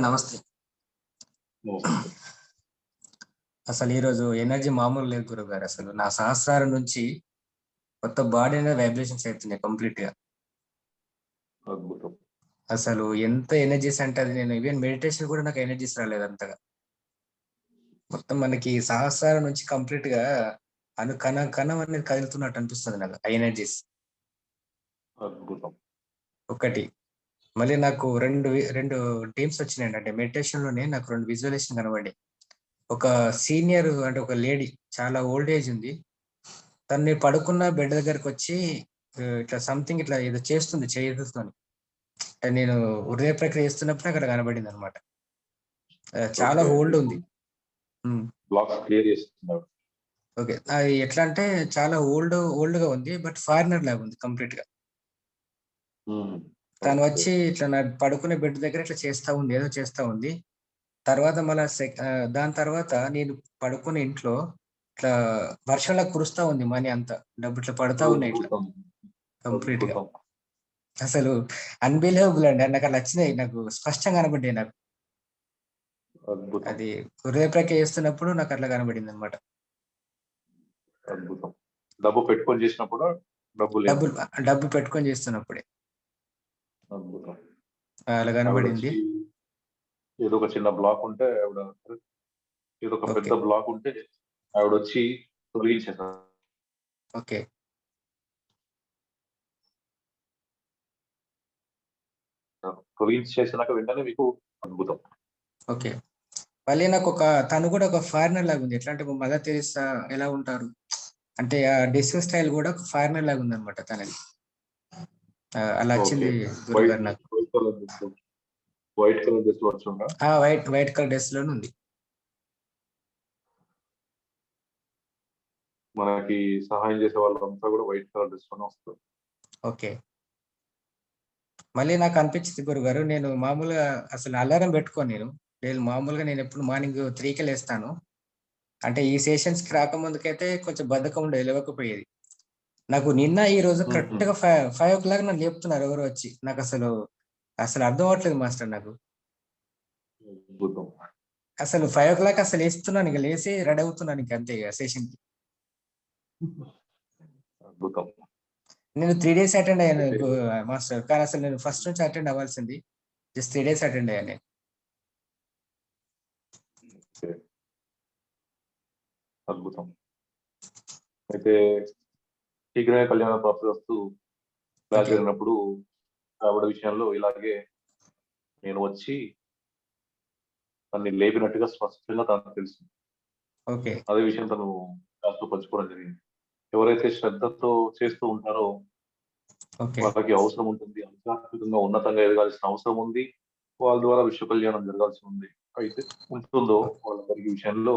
గురుగారు నమస్తే అసలు ఈరోజు ఎనర్జీ మామూలు లేదు గురుగారు. అసలు నా సహస్రారం నుంచి కొత్త బాడీ అనేది వైబ్రేషన్స్ అవుతున్నాయి కంప్లీట్గా. అసలు ఎంత ఎనర్జీస్ అంటే అది నేను ఈవెన్ మెడిటేషన్ కూడా నాకు ఎనర్జీస్ రాలేదు అంతగా. మొత్తం మనకి సహస్రారం నుంచి కంప్లీట్గా అను కణ కణం అనేది కదులుతున్నట్టు అనిపిస్తుంది నాకు ఆ ఎనర్జీస్ ఒకటి. మళ్ళీ నాకు రెండు రెండు టీమ్స్ వచ్చినాయి అంటే మెడిటేషన్లోనే నాకు రెండు విజువలేషన్ కనబడి ఒక సీనియర్ అంటే ఒక లేడీ చాలా ఓల్డ్ ఏజ్ ఉంది. తన్ని పడుకున్న బెడ్ దగ్గరకు వచ్చి ఇట్లా సంథింగ్ ఇట్లా ఏదో చేస్తుంది చేస్తుంది నేను హృదయ ప్రక్రియ చేస్తున్నప్పుడు అక్కడ కనబడింది అనమాట చాలా. ఓల్డ్ ఉంది. ఓకే. అది ఎట్లా అంటే చాలా ఓల్డ్ ఓల్డ్గా ఉంది బట్ ఫారినర్ లాగా ఉంది కంప్లీట్గా. తను. వచ్చి ఇట్లా నా పడుకునే బెడ్ దగ్గర ఇట్లా చేస్తా ఉంది ఏదో చేస్తా ఉంది. తర్వాత మళ్ళా దాని తర్వాత నేను పడుకునే ఇంట్లో ఇట్లా వర్షంలా కురుస్తా ఉంది మనీ అంతా. డబ్బు ఇట్లా పడతా ఉన్నాయి ఇట్లా. కంప్లీట్గా. అసలు అన్బిలీవబుల్ అండి. నాకు అలా వచ్చినాయి నాకు స్పష్టంగా కనబడ్డాయి నాకు. అది హృదయ ప్రక్రియ చేస్తున్నప్పుడు నాకు అట్లా కనబడింది అనమాట డబ్బు పెట్టుకొని చేసినప్పుడు డబ్బు డబ్బు పెట్టుకొని చేస్తున్నప్పుడే. అద్భుతం. అలా కనబడింది. ఏదో ఒక చిన్న బ్లాక్ ఉంటే ఆవిడ ఏదో ఒక. పెద్ద బ్లాక్ ఉంటే ఆవిడ వచ్చి తొలగించేసారు ఓకే. తొలగించేసినాక వెంటనే మీకు అద్భుతం. ఓకే. మళ్ళీ నాకు ఒక తను కూడా ఒక ఫారినర్ లాగా ఉంది. ఎట్లా అంటే మదర్ తెరిసా ఎలా ఉంటారు? అంటే ఆ డ్రెస్సింగ్ స్టైల్ కూడా ఒక ఫారినర్ లాగా ఉంది అనమాట తనది. అలా వచ్చింది గురుగారు నాకు. White colour dress white white colour డ్రెస్లోనే ఉంది. మనకి సహాయం చేసే వాళ్ళంతా కూడా వైట్ కలర్ డ్రెస్లోనే వస్తారు. ఓకే. మళ్ళీ నాకు అనిపించింది గురుగారు నేను మామూలుగా అసలు అలారం పెట్టుకోను నేను. నేను మామూలుగా నేను ఎప్పుడు మార్నింగ్ త్రీకి లేస్తాను. అంటే ఈ సెషన్స్కి రాకముందుకైతే కొంచెం బద్ధకం ఉండేది లేవకపోయేది. నాకు నిన్న ఈ రోజు. కరెక్ట్గా ఫైవ్ ఫైవ్ ఓ క్లాక్ నన్ను లేపుతున్నారు ఎవరు వచ్చి. నాకు అసలు అసలు అర్థం అవ్వట్లేదు మాస్టర్ నాకు. అసలు ఫైవ్ ఓ క్లాక్ అసలు వేస్తున్నాను ఇక లేచి రెడీ అవుతున్నాను ఇంక అంతే సెషన్కి. నేను త్రీ డేస్ అటెండ్ అయ్యాను మాస్టర్. కానీ అసలు నేను ఫస్ట్ నుంచి అటెండ్ అవ్వాల్సింది జస్ట్ త్రీ డేస్ అటెండ్ అయ్యాను. నేను. అద్భుతం. అయితే శీఘ్రమే కళ్యాణ ప్రాప్తి వస్తూ క్లాస్. జరిగినప్పుడు ఆవిడ విషయంలో ఇలాగే నేను వచ్చి తన్ని లేపినట్టుగా స్పష్టంగా తనకు తెలుసు. ఓకే. అదే విషయం తను క్లాస్లో పంచుకోవడం జరిగింది. ఎవరైతే శ్రద్ధతో చేస్తూ ఉంటారో వాళ్ళకి అవసరం ఉంటుంది. ఆధ్యాత్మికంగా ఉన్నతంగా ఎదగాల్సిన అవసరం ఉంది. వాళ్ళ ద్వారా విశ్వ కళ్యాణం జరగాల్సి ఉంది. అయితే ఉంటుందో వాళ్ళందరికీ విషయంలో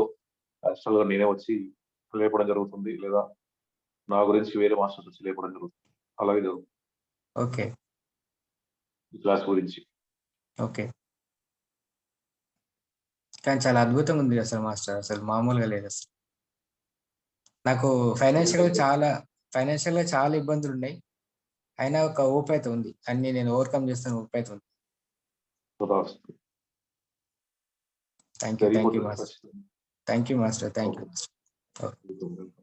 నేనే వచ్చి లేపడం జరుగుతుంది లేదా నా గురించి వేరే మాస్టర్స్ వచ్చి లేపడం జరుగుతుంది. అలాగే జరుగుతుంది. ఓకే. క్లాస్ గురించి. ఓకే. కానీ చాలా అద్భుతంగా ఉంది అసలు మాస్టర్. అసలు మామూలుగా లేదు అసలు. నాకు ఫైనాన్షియల్గా చాలా ఫైనాన్షియల్గా చాలా ఇబ్బందులు ఉన్నాయి. అయినా ఒక ఓప్ అయితే ఉంది. అన్ని నేను ఓవర్కమ్ చేస్తాను ఓప్ అయితే ఉంది thank you thank you master. Thank you master. Thank you